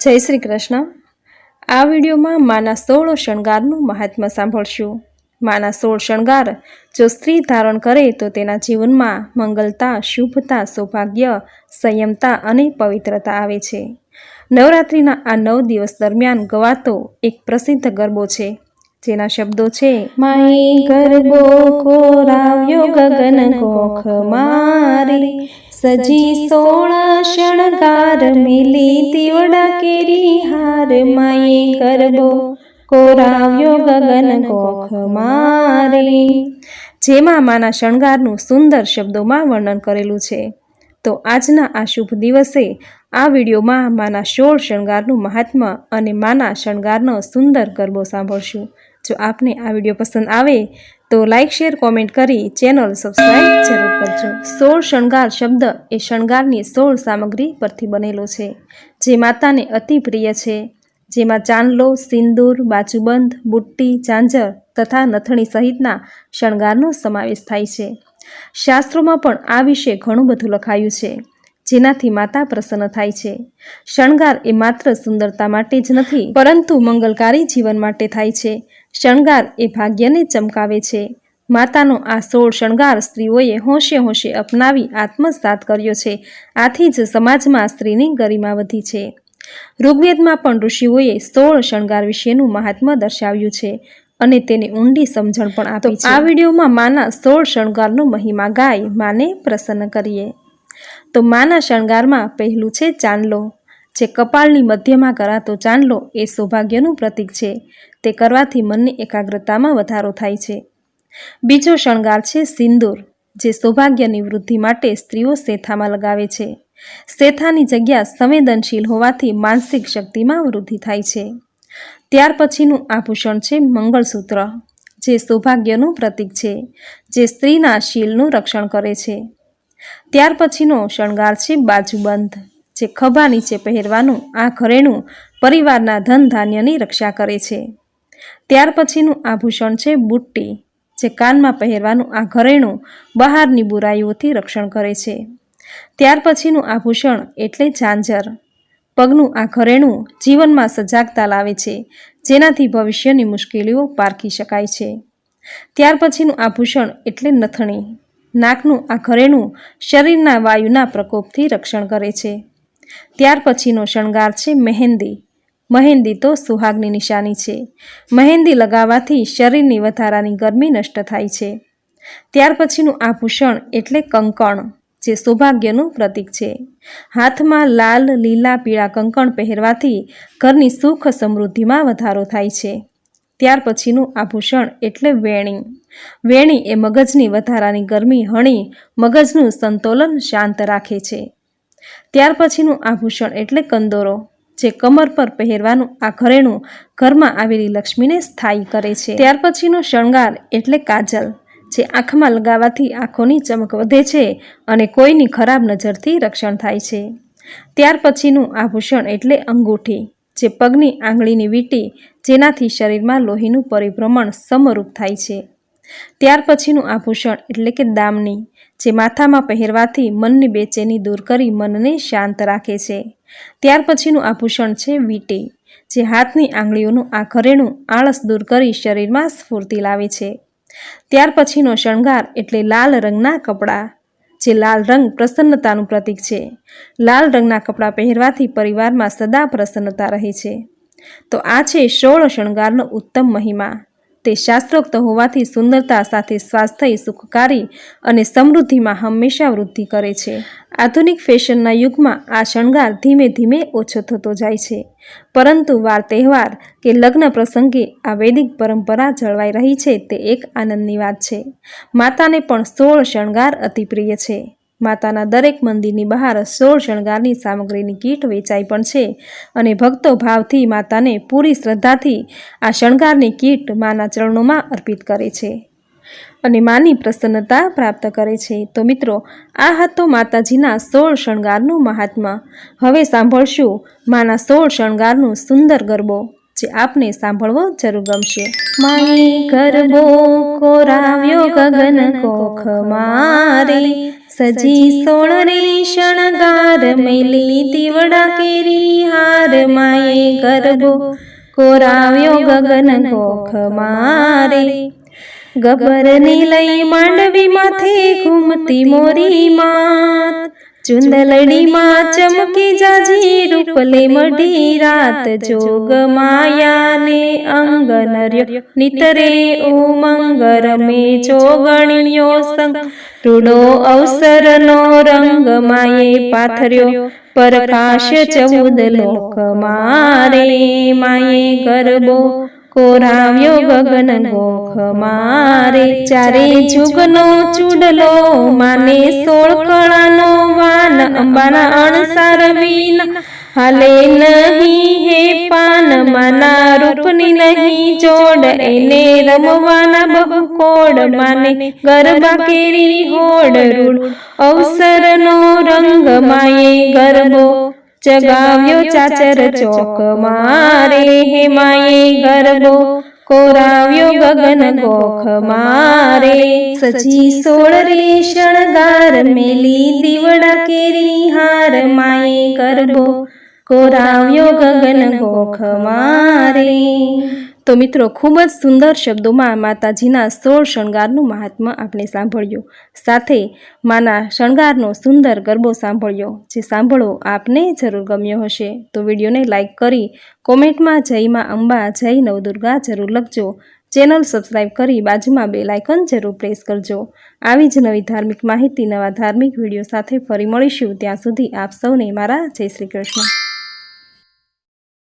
જય શ્રી કૃષ્ણ. આ વિડીયોમાં માના સોળ શણગારનું મહાત્મ્ય સાંભળશું. માના સોળ શણગાર જો સ્ત્રી ધારણ કરે તો તેના જીવનમાં મંગલતા, શુભતા, સૌભાગ્ય, સંયમતા અને પવિત્રતા આવે છે. નવરાત્રિના આ નવ દિવસ દરમિયાન ગવાતો એક પ્રસિદ્ધ ગરબો છે. જેના શબ્દો છે, માઈ ગરબો કોરાવ્યો ગગન કોખ મારી સજી સોળ શણગાર મિલી દીવડા કેરી હાર માઈ ગરબો કોરાવ્યો ગગન કોખ મારી. જેમાં માના શણગારનું સુંદર શબ્દોમાં વર્ણન કરેલું છે. તો આજના આ શુભ દિવસે આ વિડીયોમાં માના સોળ શણગારનું મહાત્મ્ય અને માના શણગારનો સુંદર ગરબો સાંભળશું. જો આપને આ વીડિયો પસંદ આવે, તો લાઇક શેર કોમેન્ટ કરી ચેનલ સબસ્ક્રાઇબ જરૂર કરજો. સોળ શણગાર શબ્દ એ શણગારની સોળ સામગ્રી પરથી બનેલો છે, જે માતાને અતિ પ્રિય છે. જેમાં ચાંદલો, સિંદૂર, બાજુબંધ, બુટ્ટી ઝાંઝર તથા નથણી સહિતના શણગારનો સમાવેશ થાય છે. શાસ્ત્રોમાં પણ આ વિશે ઘણું બધું લખાયું છે, જેનાથી માતા પ્રસન્ન થાય છે. શણગાર એ માત્ર સુંદરતા માટે જ નથી, પરંતુ મંગલકારી જીવન માટે થાય છે. શણગાર એ ભાગ્યને ચમકાવે છે. માતાનો આ સોળ શણગાર સ્ત્રીઓએ હોંશે હોંશે અપનાવી આત્મસાત કર્યો છે. આથી જ સમાજમાં સ્ત્રીની ગરિમા વધી છે. ઋગ્વેદમાં પણ ઋષિઓએ સોળ શણગાર વિશેનું મહાત્મ્ય દર્શાવ્યું છે અને તેને ઊંડી સમજણ પણ આપી છે. આ વિડીયોમાં માના સોળ શણગારનો મહિમા ગાય માને પ્રસન્ન કરીએ. તો માના શણગારમાં પહેલું છે ચાંદલો. જે કપાળની મધ્યમાં કરાતો ચાંદલો એ સૌભાગ્યનું પ્રતીક છે. તે કરવાથી મનની એકાગ્રતામાં વધારો થાય છે. બીજો શણગાર છે સિંદૂર, જે સૌભાગ્યની વૃદ્ધિ માટે સ્ત્રીઓ સેથામાં લગાવે છે. સેથાની જગ્યા સંવેદનશીલ હોવાથી માનસિક શક્તિમાં વૃદ્ધિ થાય છે. ત્યાર પછીનું આભૂષણ છે મંગળસૂત્ર, જે સૌભાગ્યનું પ્રતીક છે, જે સ્ત્રીના શીલનું રક્ષણ કરે છે. ત્યાર પછીનો શણગાર છે બાજુબંધ જે ખભા નીચે પહેરવાનું, આ ઘરેણું પરિવારના ધન ધાન્યની રક્ષા કરે છે. ત્યાર પછીનું આભૂષણ છે બુટ્ટી, જે કાનમાં પહેરવાનું આ ઘરેણું બહારની બુરાઈઓથી રક્ષણ કરે છે. ત્યાર પછીનું આભૂષણ એટલે ઝાંઝર. પગનું આ ઘરેણું જીવનમાં સજાગતા લાવે છે, જેનાથી ભવિષ્યની મુશ્કેલીઓ પારખી શકાય છે. ત્યાર પછીનું આભૂષણ એટલે નથણી. નાકનું આ ઘરેણું શરીરના વાયુના પ્રકોપથી રક્ષણ કરે છે. ત્યાર પછીનો શણગાર છે મહેંદી. મહેંદી તો સુહાગની નિશાની છે. મહેંદી લગાવવાથી શરીરની વધારાની ગરમી નષ્ટ થાય છે. ત્યાર પછીનું આભૂષણ એટલે કંકણ, જે સૌભાગ્યનું પ્રતીક છે. હાથમાં લાલ, લીલા, પીળા કંકણ પહેરવાથી ઘરની સુખ સમૃદ્ધિમાં વધારો થાય છે. ત્યાર પછીનું આભૂષણ એટલે વેણી. વેણી એ મગજની વધારાની ગરમી, હણી મગજનું સંતુલન શાંત રાખે છે. ત્યાર પછીનું આભૂષણ એટલે કંદોરો, જે કમર પર પહેરવાનું આ ઘરેણું ઘરમાં આવેલી લક્ષ્મીને સ્થાયી કરે છે. ત્યાર પછીનો શણગાર એટલે કાજલ, જે આંખમાં લગાવવાથી આંખોની ચમક વધે છે અને કોઈની ખરાબ નજરથી રક્ષણ થાય છે. ત્યાર પછીનું આભૂષણ એટલે અંગૂઠી, જે પગની આંગળીની વીંટી જેનાથી શરીરમાં લોહીનું પરિભ્રમણ સમરૂપ થાય છે. ત્યાર પછીનું આભૂષણ, એટલે કે દામની, જે માથામાં પહેરવાથી મનની બેચેની દૂર કરી મનને શાંત રાખે છે. ત્યાર પછીનું આભૂષણ છે વીંટી, જે હાથની આંગળીઓનું આ ઘરેણું આળસ દૂર કરી શરીરમાં સ્ફૂર્તિ લાવે છે. ત્યાર પછીનો શણગાર, એટલે લાલ રંગના કપડાં, જે લાલ રંગ પ્રસન્નતાનું પ્રતીક છે. લાલ રંગના કપડાં પહેરવાથી પરિવારમાં સદા પ્રસન્નતા રહે છે. તો આ છે સોળ શણગારનો ઉત્તમ મહિમા. તે શાસ્ત્રોક્ત હોવાથી સુંદરતા સાથે સ્વાસ્થ્ય સુખકારી અને સમૃદ્ધિમાં હંમેશા વૃદ્ધિ કરે છે. આધુનિક ફેશનના યુગમાં આ શણગાર ધીમે ધીમે ઓછો થતો જાય છે. પરંતુ વાર તહેવાર કે લગ્ન પ્રસંગે આ વૈદિક પરંપરા જળવાઈ રહી છે તે એક આનંદની વાત છે. માતાને પણ સોળ શણગાર અતિ પ્રિય છે. માતાના દરેક મંદિરની બહાર સોળ શણગારની સામગ્રીની કીટ વેચાઈ પણ છે અને ભક્તો ભાવથી માતાને પૂરી શ્રદ્ધાથી આ શણગારની કીટ માના ચરણોમાં અર્પિત કરે છે અને માની પ્રસન્નતા પ્રાપ્ત કરે છે. તો મિત્રો, આ હતો માતાજીના સોળ શણગારનું મહાત્મા. હવે સાંભળશું માના સોળ શણગારનું સુંદર ગરબો, જે આપને સાંભળવો જરૂર ગમશે. માઈ ગરબો કોરાવ્યો ગગન કોખ મારી સજી સોળ રે શણગાર મેલી દીવડા કેરી હાર માએ ગરબો કોરાવ્યો ગગન કોખ મારે. ગબરની લઈ માંડવી માથે ઘૂમતી મોરી માત. ચુંદલડીમાં ચમકી જાજી રૂપલે મઢી રાત જોગ માયાને અંગન નિતરે ઉમંગ રમે ચોગણ્યો સંગ. રૂડો અવસરનો રંગ માયે પાથર્યો. પ્રકાશ ચૌદ લોક મારે માયે ગરબો. કોરાવ્યો ગગન ગોખ મારે ચારે જુગનો ચૂડલો માને સોળ કળાનો વાન અંબાના અણસાર વિન હાલે નહીં હે પાન માના રૂપની નહીં જોડ એને રમવાના બહુ કોડ માને ગરબા કેરી હોડ રૂડ અવસરનો રંગ માયે ગરબો જગાવ્યો ચાચર ચોક મારે હે માએ ગરબો કોરાવ્યો ગગન ગોખ મારે. સજી સોળ રે શણગાર મેલી દીવડા કેરી હાર માએ ગરબો કોરાવ્યો ગગન ગોખ મારે. તો મિત્રો, ખૂબ જ સુંદર શબ્દોમાં માતાજીના સોળ શણગારનું મહાત્મ્ય આપણે સાંભળ્યું. સાથે માના શણગારનો સુંદર ગરબો સાંભળ્યો, જે સાંભળો આપને જરૂર ગમ્યો હશે. તો વિડીયોને લાઇક કરી, કોમેન્ટમાં જય માં અંબા, જય નવદુર્ગા જરૂર લખજો. ચેનલ સબસ્ક્રાઇબ કરી બાજુમાં બે લાઇકન જરૂર પ્રેસ કરજો. આવી જ નવી ધાર્મિક માહિતી, નવા ધાર્મિક વીડિયો સાથે ફરી મળીશું. ત્યાં સુધી આપ સૌને મારા જય શ્રી કૃષ્ણ.